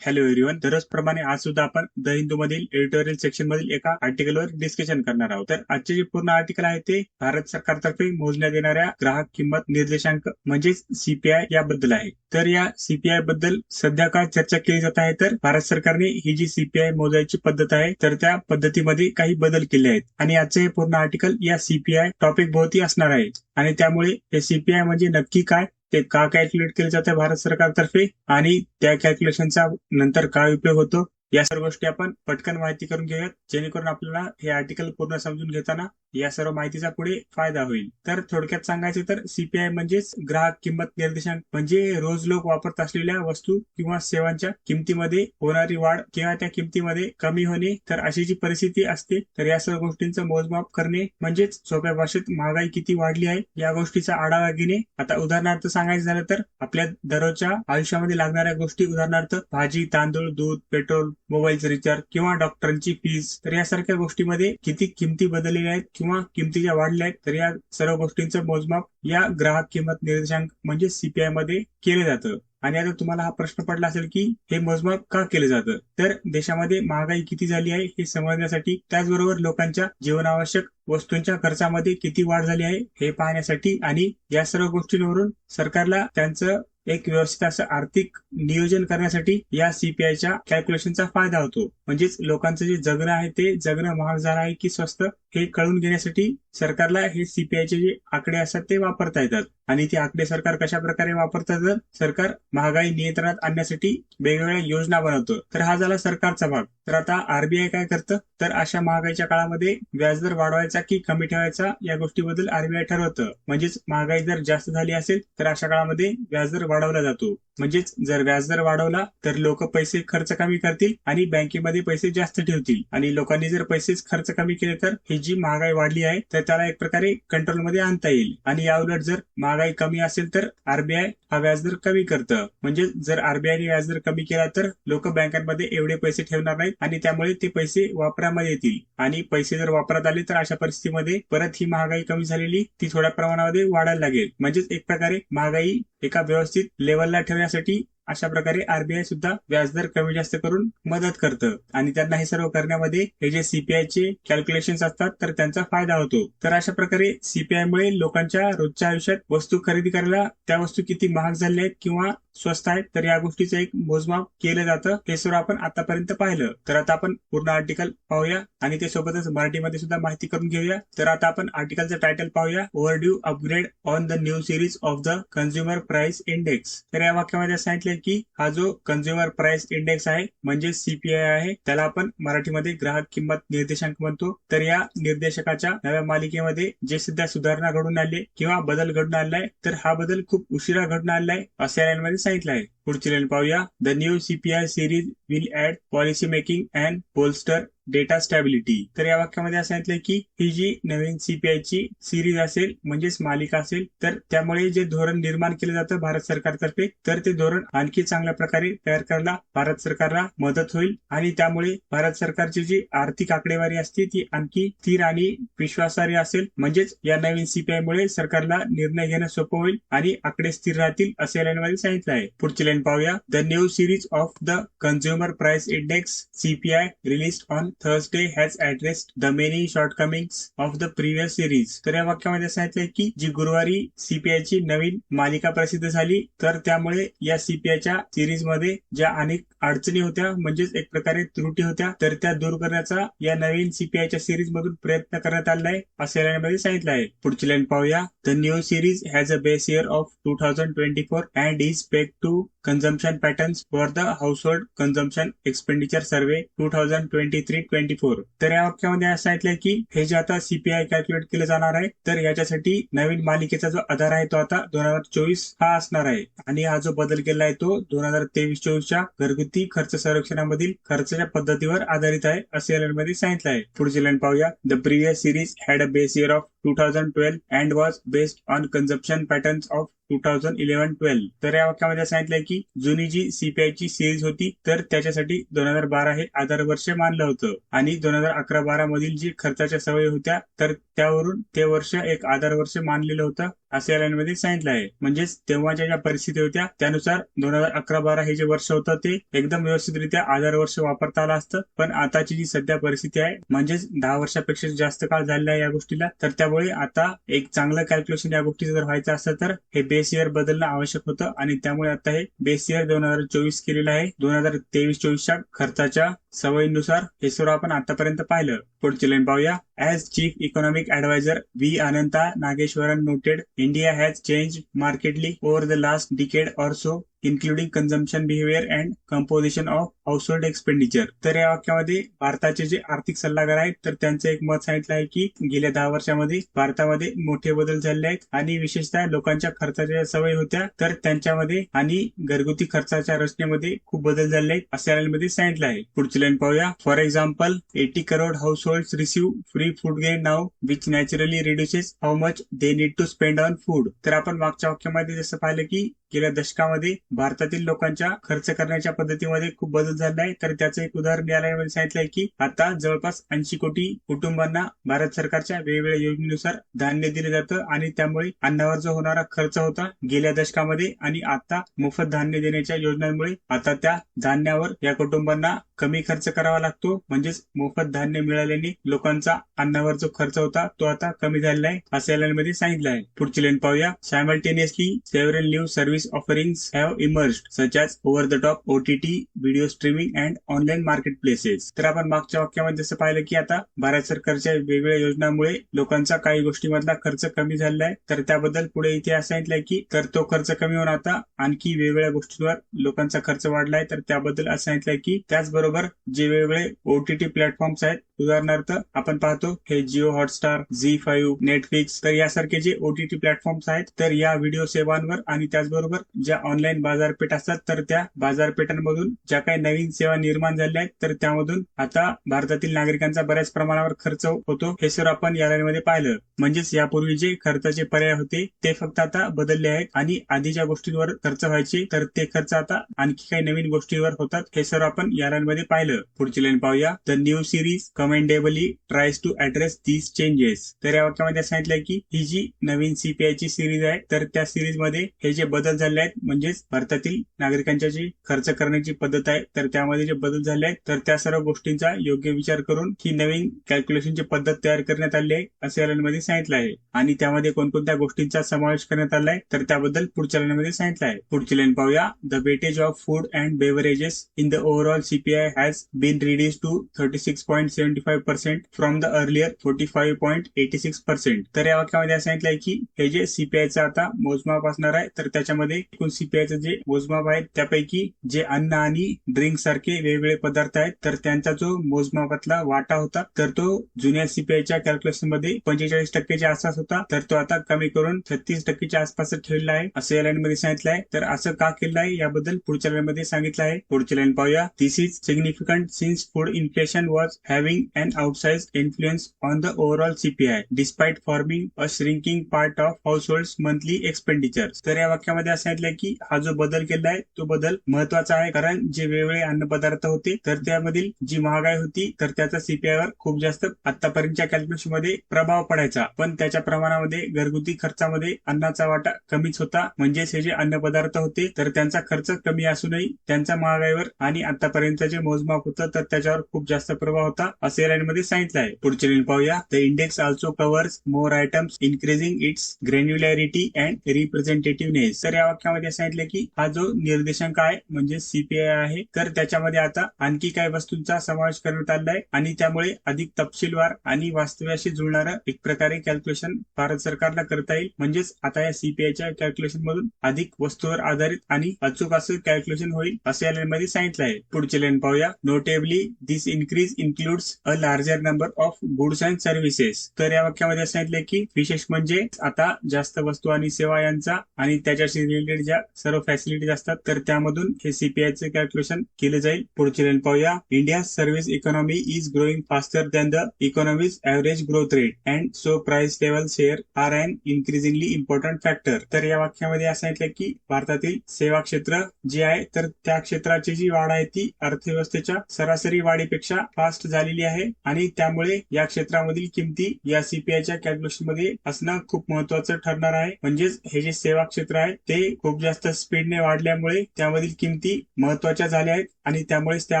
Hello everyone दररोज प्रमाणे आज सुद्धा आपण द हिंदू मधील एडिटोरियल सेक्शन मधील एका आर्टिकलवर डिस्कशन करणार आहोत. तर आजचे जे पूर्ण आर्टिकल आहे ते भारत सरकारतर्फे मोजण्यात येणाऱ्या ग्राहक किंमत निर्देशांक म्हणजेच सीपीआय याबद्दल आहे. तर या सीपीआयबद्दल सध्या काय चर्चा केली जात आहे? तर भारत सरकारने ही जी सीपीआय मोजायची पद्धत आहे तर त्या पद्धतीमध्ये काही बदल केले आहेत. आणि आजचे हे पूर्ण आर्टिकल या सीपीआय टॉपिक भोवती असणार आहे. आणि त्यामुळे हे सीपीआय म्हणजे नक्की काय? ते का कॅल्क्युलेट केले जाते भारत सरकारतर्फे? आणि त्या कॅल्क्युलेशनचा नंतर काय उपयोग होतो? या सर्व गोष्टी आपण पटकन माहिती करून घेऊयात. जेणेकरून आपल्याला हे आर्टिकल पूर्ण समजून घेताना या सर्व माहितीचा पुढे फायदा होईल. तर थोडक्यात सांगायचं तर सीपीआय म्हणजेच ग्राहक किंमत निर्देशांक म्हणजे रोज लोक वापरत असलेल्या वस्तू किंवा सेवांच्या किमतीमध्ये होणारी वाढ किंवा त्या किमतीमध्ये कमी होणे. तर अशी जी परिस्थिती असते तर या सर्व गोष्टींचं मोजमाप करणे म्हणजेच सोप्या भाषेत महागाई किती वाढली आहे या गोष्टीचा आढावा घेणे. आता उदाहरणार्थ सांगायचं झालं तर आपल्या दररोजच्या आयुष्यामध्ये लागणाऱ्या गोष्टी उदाहरणार्थ भाजी तांदूळ दूध पेट्रोल मोबाईलचं रिचार्ज किंवा डॉक्टरांची फीज तर यासारख्या गोष्टीमध्ये किती किमती बदललेल्या आहेत किंवा किमती ज्या वाढल्या आहेत तर या सर्व गोष्टींचं मोजमाप या ग्राहक किंमत निर्देशांक म्हणजे सीपीआयमध्ये केलं जातं. आणि आता तुम्हाला हा प्रश्न पडला असेल की हे मोजमाप का केलं जातं? तर देशामध्ये महागाई किती झाली आहे हे समजण्यासाठी त्याचबरोबर लोकांच्या जीवनावश्यक वस्तूंच्या खर्चामध्ये किती वाढ झाली आहे हे पाहण्यासाठी आणि या सर्व गोष्टींवरून सरकारला त्यांचं एक व्यवस्थित असं आर्थिक नियोजन करण्यासाठी या सीपीआयच्या कॅल्क्युलेशनचा फायदा होतो. म्हणजेच लोकांचं जे जगणं आहे ते जगणं महाग झालं आहे की स्वस्त हे कळून घेण्यासाठी सरकारला हे सीपीआयचे जे आकडे असतात ते वापरता येतात. आणि ते आकडे सरकार कशा प्रकारे वापरतात सरकार महागाई नियंत्रणात आणण्यासाठी वेगवेगळ्या योजना बनवतो. तर हा झाला सरकारचा भाग. तर आता आरबीआय काय करतं? तर अशा महागाईच्या काळामध्ये व्याजदर वाढवायचा की कमी ठेवायचा या गोष्टीबद्दल आरबीआय ठरवतं. म्हणजेच महागाई जर जास्त झाली असेल तर अशा काळामध्ये व्याजदर वाढवला जातो. म्हणजेच जर व्याजदर वाढवला तर लोक पैसे खर्च कमी करतील आणि बँकेमध्ये पैसे जास्त ठेवतील. आणि लोकांनी जर पैसे खर्च कमी केले तर ही जी महागाई वाढली आहे तर त्याला एक प्रकारे कंट्रोलमध्ये आणता येईल. आणि याउलट जर महागाई कमी असेल तर आरबीआय हा व्याजदर कमी करतं. म्हणजे जर आरबीआयने व्याजदर कमी केला तर लोक बँकांमध्ये एवढे पैसे ठेवणार नाहीत आणि त्यामुळे ते पैसे वापरामध्ये येतील. आणि पैसे जर वापरात आले तर अशा परिस्थितीमध्ये परत ही महागाई कमी झालेली ती थोड्या प्रमाणामध्ये वाढायला लागेल. म्हणजेच एक प्रकारे महागाई एका व्यवस्थित लेवलला ठेवण्यासाठी अशा प्रकारे आरबीआय सुद्धा व्याजदर कमी जास्त करून मदत करतं. आणि त्यांना हे सर्व करण्यामध्ये हे जे सीपीआयचे कॅल्क्युलेशन असतात तर त्यांचा फायदा होतो. तर अशा प्रकारे सीपीआय मुळे लोकांच्या रोजच्या आयुष्यात वस्तू खरेदी करायला त्या वस्तू किती महाग झाल्या आहेत किंवा स्वस्त आहेत तर या गोष्टीचं एक मोजमाप केलं जातं. हे सर्व आपण आतापर्यंत पाहिलं. तर आता आपण पूर्ण आर्टिकल पाहूया आणि ते सोबतच मराठीमध्ये सुद्धा माहिती करून घेऊया. तर आता आपण आर्टिकलचं टायटल पाहूया. Overdue upgrade on the new series of the consumer price index तर या वाक्यामध्ये सांगितले की हा जो कंझ्युमर प्राइस इंडेक्स आहे म्हणजे सीपीआय आहे त्याला आपण मराठीमध्ये ग्राहक किंमत निर्देशांक म्हणतो. तर या निर्देशकाच्या नव्या मालिकेमध्ये जे सध्या सुधारणा घडून आली किंवा बदल घडून आलाय तर हा बदल खूप उशिरा घडून आलाय असे लाईनमध्ये सांगितलं आहे. पुढची लाईन पाहूया. The new CPI series will add policy making and pollster data stability तर या वाक्यामध्ये असं सांगितलंय की ही जी नवीन सीपीआय ची सिरीज असेल म्हणजेच मालिका असेल तर त्यामुळे जे धोरण निर्माण केलं जातं भारत सरकारतर्फे तर ते धोरण आणखी चांगल्या प्रकारे तयार करायला भारत सरकारला मदत होईल. आणि त्यामुळे भारत सरकारची जी आर्थिक आकडेवारी असते ती आणखी स्थिर आणि विश्वासार्ह असेल. म्हणजेच या नवीन सीपीआय मुळे सरकारला निर्णय घेणं सोपं होईल आणि आकडे स्थिर राहतील असे लाईनमध्ये सांगितलं आहे पुढची लाईन पाहूया. The new series of the consumer price index CPI release on Thursday has addressed the many shortcomings of the previous series तर या वाक्यामध्ये सांगितलंय की जी गुरुवारी सीपीआयची नवीन मालिका प्रसिद्ध झाली तर त्यामुळे या सीपीआयच्या सिरीजमध्ये ज्या अनेक अडचणी होत्या म्हणजेच एक प्रकारे त्रुटी होत्या तर त्या दूर करण्याचा या नवीन सीपीआयच्या सिरीज मधून प्रयत्न करण्यात आला आहे असे लाईनमध्ये सांगितलं आहे. पुढची लाईन पाहूया. The new series has a base year of two thousand twenty four and is peg to consumption patterns for the household consumption expenditure survey 2023-24 तर या वाक्यामध्ये असं सांगितलंय की हे जे आता सीपीआय कॅल्क्युलेट केलं जाणार आहे तर याच्यासाठी नवीन मालिकेचा जो आधार आहे तो आता दोन हजार चोवीस हा असणार आहे. आणि हा जो बदल केला आहे तो दोन हजार तेवीस चोवीसच्या घरगुती खर्च संरक्षणामधील खर्चाच्या पद्धतीवर आधारित आहे असे मध्ये सांगितलं आहे पुढची लाईन पाहूया. The previous series had a base year of two thousand twelve and was based on consumption patterns of two thousand eleven twelve तर या वाक्यामध्ये सांगितलंय की जुनी जी सीपीआय ची सिरीज होती तर त्याच्यासाठी दोन हजार बारा हे आधार वर्ष मानलं होतं. आणि दोन हजार अकरा बारा मधील जी खर्चाच्या सवयी होत्या तर त्यावरून ते वर्ष एक आधार वर्ष मानलेलं होतं असं या मध्ये सांगितलं आहे. म्हणजेच तेव्हाच्या ज्या परिस्थिती होत्या त्यानुसार दोन हजार अकरा बारा हे जे वर्ष होतं ते एकदम व्यवस्थितरित्या आधार वर्ष वापरता आलं असतं. पण आताची जी सध्या परिस्थिती आहे म्हणजेच दहा वर्षापेक्षा जास्त काळ झालेला आहे या गोष्टीला तर त्यामुळे आता एक चांगलं कॅल्क्युलेशन या गोष्टीचं जर व्हायचं असतं तर हे बेस इयर बदलणं आवश्यक होतं आणि त्यामुळे आता हे बेस इयर दोन हजार चोवीस केलेलं आहे. दोन हजार तेवीस चोवीसच्या खर्चाच्या सवयीनुसार हे सर्व आपण आतापर्यंत पाहिलं. पुढची लाईन पाहूया. As chief economic advisor V Anantha Nageswaran noted India has change markedly over the last decade or so including consumption behaviour and composition of household expenditure तर या वाक्यामध्ये भारताचे जे आर्थिक सल्लागार आहेत तर त्यांचं एक मत सांगितलं आहे की गेल्या दहा वर्षामध्ये भारतामध्ये मोठे बदल झाले आहेत आणि विशेषतः लोकांच्या खर्चाच्या सवयी होत्या तर त्यांच्यामध्ये आणि घरगुती खर्चाच्या रचनेमध्ये खूप बदल झाले आहेत असे मध्ये सांगितलं आहे. पुढची लाईन पाहूया. For example eighty crore household receive free food grain now which naturally reduces how much they need to spend on food तर आपण मागच्या वाक्यामध्ये जसं पाहिलं की गेल्या दशकामध्ये भारतातील लोकांच्या खर्च करण्याच्या पद्धतीमध्ये खूप बदल झाला आहे. तर त्याचं एक उदाहरण न्यायालयामध्ये सांगितलंय की आता जवळपास ऐंशी कोटी कुटुंबांना भारत सरकारच्या वेगवेगळ्या योजनेनुसार धान्य दिले जातं आणि त्यामुळे अन्नावर जो होणारा खर्च होता गेल्या दशकामध्ये आणि आता मोफत धान्य देण्याच्या योजनांमुळे आता त्या धान्यावर या कुटुंबांना कमी खर्च करावा लागतो. म्हणजेच मोफत धान्य मिळाल्याने लोकांचा अन्नावर जो खर्च होता तो आता कमी झालेला आहे असं मध्ये सांगितलं आहे. पुढची लेन पाहूया. Simultaneously several new service offerings have emerge such as over the top OTT video streaming and online marketplaces तर आपण मागच्या वाक्यामध्ये जसं पाहिलं की आता भारत सरकारच्या वेगवेगळ्या योजनांमुळे लोकांचा काही गोष्टीमधला खर्च कमी झालेला आहे. तर त्याबद्दल पुढे इथे असं सांगितलंय की तर तो खर्च कमी होऊन आता आणखी वेगवेगळ्या गोष्टींवर लोकांचा खर्च वाढलाय. तर त्याबद्दल असं सांगितलंय की त्याचबरोबर जे वेगवेगळे ओटीटी प्लॅटफॉर्म्स आहेत. उदाहरणार्थ आपण पाहतो हे Jio Hotstar Zee five Netflix तर यासारखे जे ओटीटी प्लॅटफॉर्म्स आहेत तर या व्हिडिओ सेवांवर आणि त्याचबरोबर ज्या ऑनलाईन बाजारपेठ असतात तर त्या बाजारपेठांमधून ज्या काही नवीन सेवा निर्माण झाल्या आहेत तर त्यामधून आता भारतातील नागरिकांचा बऱ्याच प्रमाणावर खर्च होतो. हे सर आपण या मध्ये पाहिलं. म्हणजेच यापूर्वी जे खर्चाचे पर्याय होते ते फक्त आता बदलले आहेत आणि आधीच्या गोष्टींवर खर्च व्हायचे तर ते खर्च आता आणखी काही नवीन गोष्टींवर होतात. हे सर आपण या मध्ये पाहिलं पुढची लाईन पाहूया. The new series commendably tries to address these changes तर या वाक्यामध्ये सांगितलंय की ही जी नवीन सीपीआय ची सिरीज आहे तर त्या सिरीजमध्ये हे जे बदल झाले आहेत म्हणजेच भारतातील नागरिकांच्या जी खर्च करण्याची पद्धत आहे तर त्यामध्ये जे बदल झाले आहेत तर त्या सर्व गोष्टींचा योग्य विचार करून ही नवीन कॅल्क्युलेशनची पद्धत तयार करण्यात आली आहे असे मध्ये सांगितलं आहे. आणि त्यामध्ये कोणकोणत्या गोष्टींचा समावेश करण्यात आलाय तर त्याबद्दल पुढच्या लाईनमध्ये सांगितलं आहे. पुढची लाईन पाहूया. The weightage of food and beverages in the overall CPI has been reduce to thirty six point seventy five percent from the earlier forty five point eighty six percent तर या वाक्यामध्ये असं सांगितलंय की हे जे सीपीआयचं आता मोजमाप असणार आहे तर त्याच्यामध्ये एकूण सीपीआयचं जे मोजमाप आहे त्यापैकी जे अन्न आणि ड्रिंक सारखे वेगवेगळे पदार्थ आहेत तर त्यांचा जो मोजमापातला वाटा होता तर तो जुन्या सीपीआयच्या कॅल्क्युलेशनमध्ये पंचेचाळीस टक्केच्या आसपास होता तर तो आता कमी करून छत्तीस टक्केच्या आसपास ठेवलेला आहे असं या लाईन मध्ये सांगितलं आहे तर असं का केलं आहे याबद्दल पुढच्या लाईन मध्ये सांगितलं आहे. पुढची लाईन पाहूया. This is significant since food inflation was having an outsized influence on the overall CPI despite forming a shrinking part of house monthly expenditure तर या वाक्यामध्ये असं सांगितलं की हा जो बदल केला आहे तो बदल महत्त्वाचा आहे. कारण जे वेगवेगळे अन्न पदार्थ होते तर त्यामधील जी महागाई होती तर त्याचा सीपीआय वर खूप जास्त आतापर्यंतच्या कॅल्क्युलेशनमध्ये प्रभाव पडायचा. पण त्याच्या प्रमाणामध्ये घरगुती खर्चामध्ये अन्नाचा वाटा कमीच होता. म्हणजेच हे जे अन्न पदार्थ होते तर त्यांचा खर्च कमी असूनही त्यांचा महागाईवर आणि आतापर्यंतचे मोजमाप होतं तर त्याच्यावर खूप जास्त प्रभाव होता असे लाईन मध्ये सांगितलं आहे. पुढचे लाईन पाहूया. The index also covers more items increasing its granularity and representativeness तर या वाक्यामध्ये सांगितलं की हा जो निर्देशांक आहे म्हणजे सीपीआय आहे तर त्याच्यामध्ये आता आणखी काही वस्तूंचा समावेश करण्यात आला आहे आणि त्यामुळे अधिक तपशीलवार आणि वास्तव्याशी जुळणारं एक प्रकारे कॅल्क्युलेशन भारत सरकारला करता येईल. म्हणजेच आता या सीपीआयच्या कॅल्क्युलेशन मधून अधिक वस्तूवर आधारित आणि अचूक असं कॅल्क्युलेशन होईल असं या लाईन मध्ये सांगितलं आहे. पुढचे लाईन पाहूया. Notably this increase includes a larger number of goods and services तर या वाक्यामध्ये असं सांगितलं की विशेष म्हणजे आता जास्त वस्तू आणि सेवा यांचा आणि त्याच्याशी रिलेटेड ज्या सर्व फॅसिलिटीज असतात तर त्यामधून हे सीपीआयचं कॅल्क्युलेशन केलं जाईल. पुढची लाईन पाहूया. India service economy is growing faster than the economy's average growth rate and so price level share are and increasingly important factor तर या वाक्यामध्ये असं सांगितलं की भारतातील सेवा क्षेत्र जे आहे तर त्या क्षेत्राची जी वाढ आहे ती अर्थव्यवस्था अर्थव्यवस्थेच्या सरासरी वाढीपेक्षा फास्ट झालेली आहे आणि त्यामुळे या क्षेत्रामधील किमती या सीपीआयच्या कॅल्क्युलेशनमध्ये असणं खूप महत्वाचं ठरणार आहे. म्हणजेच हे जे सेवा क्षेत्र आहे ते खूप जास्त स्पीडने वाढल्यामुळे त्यामधील किमती महत्त्वाच्या झाल्या आहेत आणि त्यामुळेच त्या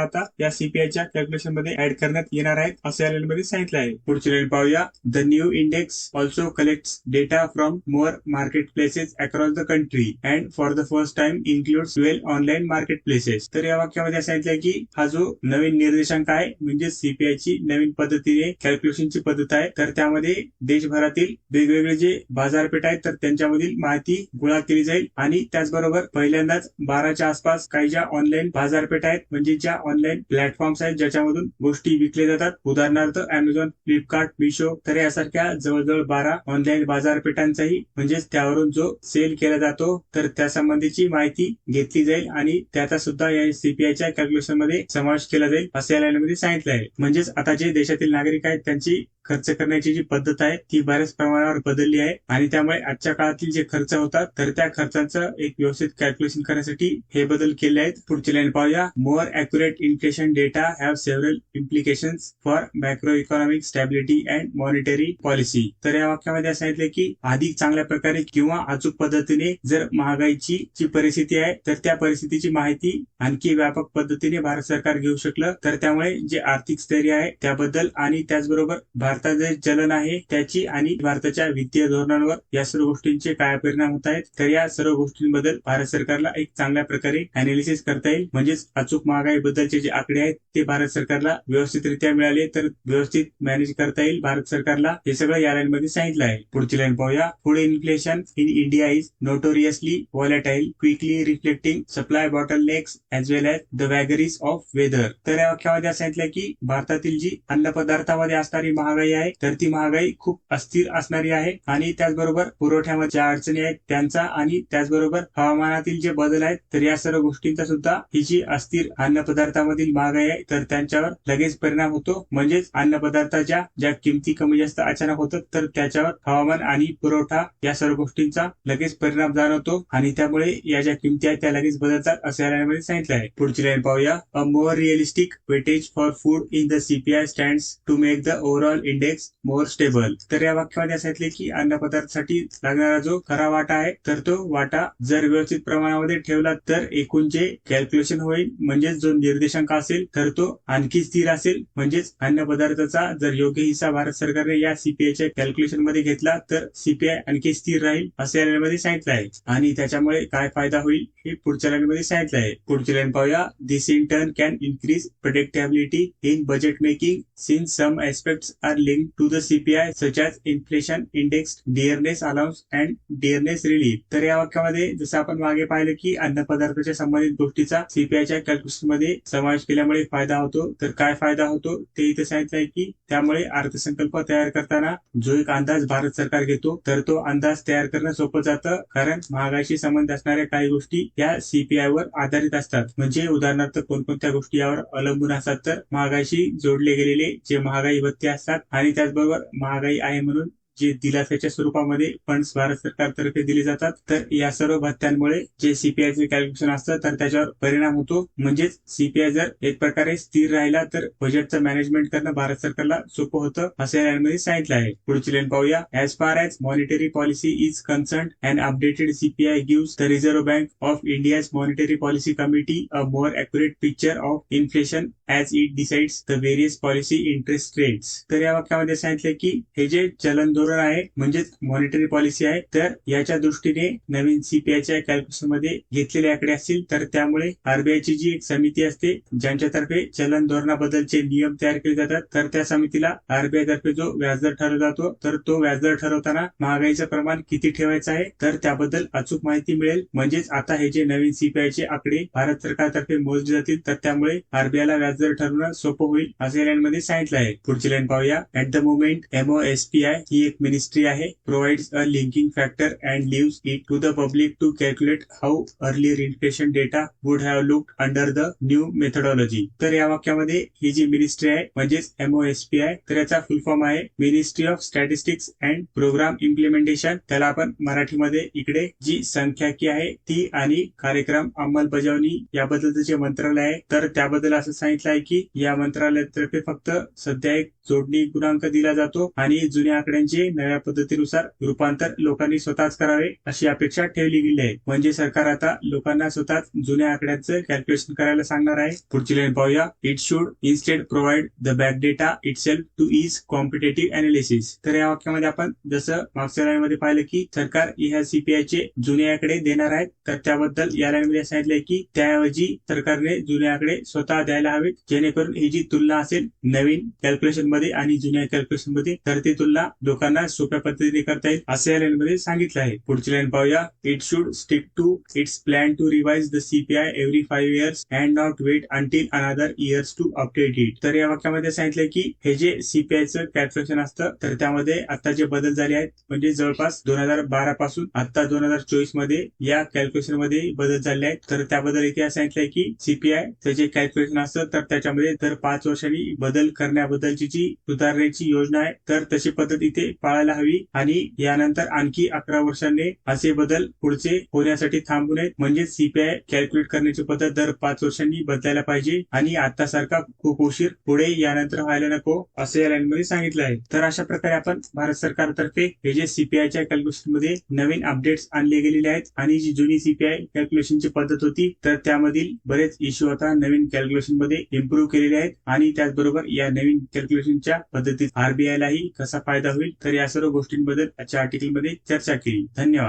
आता या सीपीआयच्या कॅल्क्युलेशनमध्ये ऍड करण्यात येणार आहेत असं या मध्ये सांगितलं आहे. पुढची लाईन पाहूया. The new index also collect data from more market places across the country and for the first time includes well online market places तर या वाक्यामध्ये सांगितलं की हा जो नवीन निर्देशांक आहे म्हणजे सीपीआयची नवीन पद्धतीने कॅल्क्युलेशनची पद्धत आहे तर त्यामध्ये देशभरातील वेगवेगळे जे बाजारपेठ आहेत तर त्यांच्यामधील माहिती गोळा केली जाईल. आणि त्याचबरोबर पहिल्यांदाच बाराच्या आसपास काही ज्या ऑनलाईन बाजारपेठ आहेत म्हणजे ज्या ऑनलाईन प्लॅटफॉर्म्स आहेत ज्याच्यामधून गोष्टी विकल्या जातात. उदाहरणार्थ अमेझॉन फ्लिपकार्ट मिशो तर यासारख्या जवळजवळ बारा ऑनलाईन बाजारपेठांचाही म्हणजेच त्यावरून जो सेल केला जातो तर त्या संबंधीची माहिती घेतली जाईल. आणि त्याचा सुद्धा या सीपीआयच्या कॅल्क्युलेशनमध्ये समावेश केला जाईल असं या लाईनमध्ये सांगितलं आहे. म्हणजेच आता जे देशातील नागरिक आहेत त्यांची खर्च करण्याची जी पद्धत आहे ती बऱ्याच प्रमाणावर बदलली आहे. आणि त्यामुळे आजच्या काळातील जे खर्च होतात तर त्या खर्चाचं एक व्यवस्थित कॅल्क्युलेशन करण्यासाठी हे बदल केले आहेत. पुढची लाईन पाहूया. More accurate inflation data have several implication for macro economic stability and monetary policy तर या वाक्यामध्ये सांगितलं की अधिक चांगल्या प्रकारे किंवा अचूक पद्धतीने जर महागाईची जी परिस्थिती आहे तर त्या परिस्थितीची माहिती आणखी व्यापक पद्धतीने भारत सरकार घेऊ शकलं. तर त्यामुळे जे आर्थिक स्थैर्य आहे त्याबद्दल आणि त्याचबरोबर भारताचे जे चलन आहे त्याची आणि भारताच्या वित्तीय धोरणांवर या सर्व गोष्टींचे काय परिणाम होत आहेत? तर या सर्व गोष्टींबद्दल भारत सरकारला एक चांगल्या प्रकारे अनालिसिस करता येईल. म्हणजेच अचूक महागाई बद्दलचे जे आकडे आहेत ते भारत सरकारला व्यवस्थितरित्या मिळाले तर व्यवस्थित मॅनेज करता येईल. भारत सरकारला हे सगळं या लाईन मध्ये सांगितलं आहे. पुढची लाईन पाहूया. पुढे inflation in India is notoriously volatile quickly reflecting supply bottle necks as well as the vagaries of weather तर या वाक्यामध्ये सांगितलं की भारतातील जी अन्न पदार्थामध्ये असणारी महागाई आहे तर ती महागाई खूप अस्थिर असणारी आहे. आणि त्याचबरोबर पुरवठ्यामध्ये ज्या अडचणी आहेत त्यांचा आणि त्याचबरोबर हवामानातील जे बदल आहेत तर या सर्व गोष्टींचा सुद्धा ही जी अस्थिर अन्न पदार्थामधील महागाई आहे तर त्यांच्यावर लगेच परिणाम होतो. म्हणजेच अन्न पदार्थाच्या ज्या किमती कमी जास्त अचानक होतात तर त्याच्यावर हवामान आणि पुरवठा या सर्व गोष्टींचा लगेच परिणाम जाणवतो. आणि त्यामुळे या ज्या किमती आहेत त्या लगेच बदलतात असं या लाईनमध्ये सांगितलं आहे. पुढची लाईन पाहूया. A more realistic weightage for food in the CPI stand to make the overall index more stable तर या वाक्यामध्ये सांगितले की अन्न पदार्थासाठी लागणारा जो खरा वाटा आहे तर तो वाटा जर व्यवस्थित प्रमाणामध्ये ठेवला तर एकूण जे कॅल्क्युलेशन होईल म्हणजेच जो निर्देशांक असेल तर तो आणखी स्थिर असेल. म्हणजेच अन्न पदार्थाचा जर योग्य हिस्सा भारत सरकारने या सीपीआयच्या कॅल्क्युलेशनमध्ये घेतला तर सीपीआय आणखी स्थिर राहील असे सांगितलं आहे. आणि त्याच्यामुळे काय फायदा होईल? हे पुढच्या लाईन मध्ये सांगितलं आहे. पुढची लाईन पाहूया. This in turn can increase predictability in budget making since some aspects are link to the CPI such as inflation index dearness allowance and dearness relief तर या वाक्यामध्ये जसं आपण मागे पाहिलं की अन्न पदार्थाच्या संबंधित गोष्टीचा सीपीआयच्या कॅल्क्युलेशनमध्ये समावेश केल्यामुळे फायदा होतो. तर काय फायदा होतो? ते इथे सांगितलंय की त्यामुळे अर्थसंकल्प तयार करताना जो एक अंदाज भारत सरकार घेतो तर तो अंदाज तयार करणं सोपं जातं. कारण महागाईशी संबंध असणाऱ्या काही गोष्टी या सीपीआय वर आधारित असतात. म्हणजे उदाहरणार्थ कोणकोणत्या गोष्टी यावर अवलंबून असतात तर महागाईशी जोडले गेलेले जे महागाई भत्ते असतात आणि त्याचबरोबर महागाई आहे म्हणून जे दिलासाच्या स्वरूपामध्ये फंड्स भारत सरकारतर्फे दिले जातात तर या सर्व भत्त्यांमुळे जे सीपीआयचे कॅल्क्युलेशन असतं तर त्याच्यावर परिणाम होतो. म्हणजेच सीपीआय जर एक प्रकारे स्थिर राहिला तर बजेटचं मॅनेजमेंट करणं भारत सरकारला सोपं होतं असं या लाईनमध्ये सांगितलं आहे. पुढची लाईन पाहूया. As far as monetary policy is concern and updated CPI gives the Reserve Bank of India's monetary policy committee a more accurate picture of inflation as it decides the various policy interest rates तर या वाक्यामध्ये सांगितलं की हे जे चलन धोरण आहे म्हणजेच मॉनिटरी पॉलिसी आहे तर याच्या दृष्टीने नवीन सीपीआयच्या कॅल्क्युलेशनमध्ये घेतलेले आकडे असतील तर त्यामुळे आरबीआयची जी एक समिती असते ज्यांच्यातर्फे चलन धोरणाबद्दलचे नियम तयार केले जातात तर त्या समितीला आरबीआय तर्फे जो व्याजदर ठरवला जातो तर तो व्याजदर ठरवताना महागाईचं प्रमाण किती ठेवायचं आहे तर त्याबद्दल अचूक माहिती मिळेल. म्हणजेच आता हे जे नवीन सीपीआयचे आकडे भारत सरकारतर्फे मोजले जातील तर त्यामुळे आरबीआयला व्याजदर व्याजदर ठरवणं सोपं होईल असं या मध्ये सांगितलं आहे. पुढची लाईन पाहूया. ऍट द मोमेंट एमओएसपीआय ही एक मिनिस्ट्री आहे provides a linking factor and leaves it to the public to calculate how early infection data would have look under the new methodology तर या वाक्यामध्ये ही जी मिनिस्ट्री आहे म्हणजेच एमओएसपीआय तर याचा फुल फॉर्म आहे ministry of statistics and programme implementation त्याला आपण मराठीमध्ये इकडे जी संख्याकी आहे ती आणि कार्यक्रम अंमलबजावणी याबद्दलचं जे मंत्रालय आहे तर त्याबद्दल असं सांगितलं आहे की या मंत्रालयातर्फे फक्त सध्या एक जोडणी गुणांक दिला जातो आणि जुन्या आकड्यांचे नव्या पद्धतीनुसार रूपांतर लोकांनी स्वतःच करावे अशी अपेक्षा ठेवली गेली आहे. म्हणजे सरकार आता लोकांना स्वतःच जुन्या आकड्यांचं कॅल्क्युलेशन करायला सांगणार आहे. पुढची लाईन पाहूया. It should instead provide the back data itself to is competitive analysis तर या वाक्यामध्ये आपण जसं मागच्या लाईन मध्ये पाहिलं की सरकार ह्या सीपीआय चे जुने आकडे देणार आहेत तर त्याबद्दल या लाईन मध्ये सांगितलंय की त्याऐवजी सरकारने जुने आकडे स्वतः द्यायला हवेत जेणेकरून ही जी तुलना असेल नवीन कॅल्क्युलेशनमध्ये आणि जुन्या कॅल्क्युलेशनमध्ये तर ती तुलना लोकांना सोप्या पद्धतीने करता येईल असं या लाईन मध्ये सांगितलं आहे. पुढची लाईन पाहूया. It should stick to its plan to revise the CPI every five years and not wait until another years to update it तर या वाक्यामध्ये सांगितलंय की हे जे सीपीआयचं कॅल्क्युलेशन असतं तर त्यामध्ये आता जे बदल झाले आहेत म्हणजे जवळपास दोन हजार बारा पासून आता दोन हजार चोवीसमध्ये या कॅल्क्युलेशनमध्ये बदल झाले आहेत. तर त्याबद्दल इथे सांगितलंय की सीपीआय जे कॅल्क्युलेशन असतं तर त्याच्यामध्ये दर पाच वर्षांनी बदल करण्याबद्दलची जी सुधारणेची योजना आहे तर तशी पद्धत इथे पाळायला हवी आणि यानंतर आणखी अकरा वर्षांनी असे बदल पुढचे होण्यासाठी थांबू नयेत. म्हणजे सीपीआय कॅल्क्युलेट करण्याची पद्धत दर पाच वर्षांनी बदलायला पाहिजे आणि आता सारखा खूप उशीर पुढे यानंतर व्हायला नको असं या लाईन मध्ये सांगितलं आहे. तर अशा प्रकारे आपण भारत सरकारतर्फे हे जे सीपीआयच्या कॅल्क्युलेशनमध्ये नवीन अपडेट्स आणले गेलेले आहेत आणि जी जुनी सीपीआय कॅल्क्युलेशनची पद्धत होती तर त्यामधील बरेच इश्यू आता नवीन कॅल्क्युलेशनमध्ये इम्प्रूव्ह केलेले आहेत आणि त्याचबरोबर या नवीन कॅल्क्युलेशनच्या पद्धतीत आरबीआयलाही कसा फायदा होईल तर या सर्व गोष्टींबद्दल आजच्या आर्टिकलमध्ये चर्चा केली. धन्यवाद.